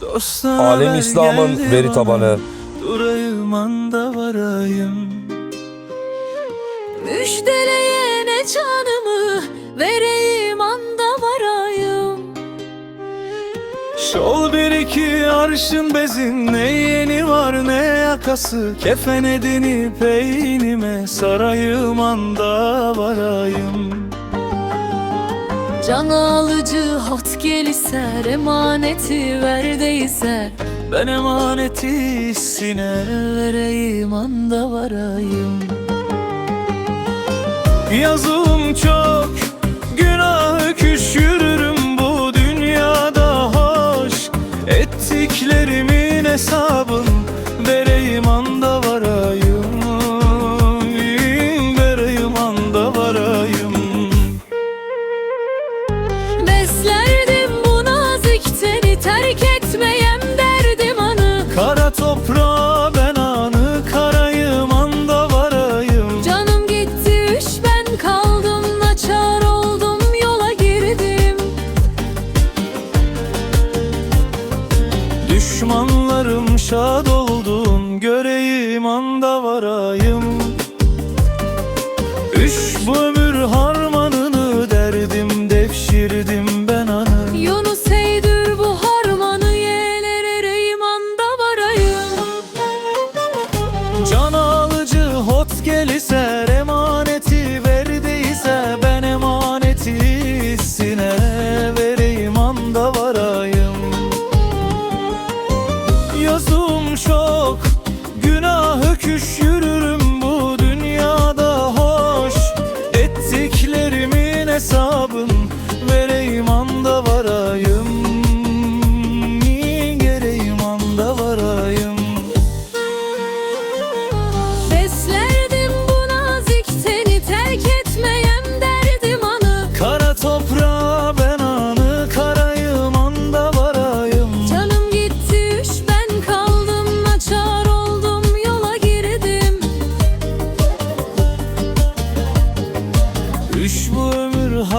Dostlar Alem İslam'ın veri tabanı. Durayım anda varayım. Müjdeleyene canımı vereyim anda varayım. Şol bir iki arşın bezin Ne yeni var ne yakası. Kefen edini peynime Sarayım anda varayım Can alıcı hot geliser emaneti ver deyse Ben emaneti hissine Vereyim anda varayım. Yazım çok Günah öküş Düşmanlarım şad oldum Göreyim anda varayım. Üç bu ömür harmanını derdim Devşirdim ben anı. Yunus eydür bu harmanı yeler ereyim anda varayım. Can alıcı hot geliser Emaneti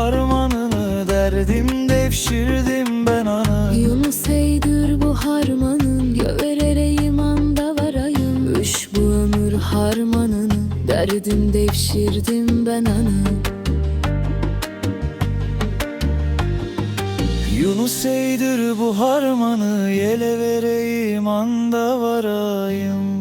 harmanını Derdim devşirdim ben anı Yunus eydür bu harmanın Göver ereyim anda varayım. Üç bu ömür harmanını Derdim devşirdim ben anı Yunus eğdir bu harmanı Yele vereyim anda varayım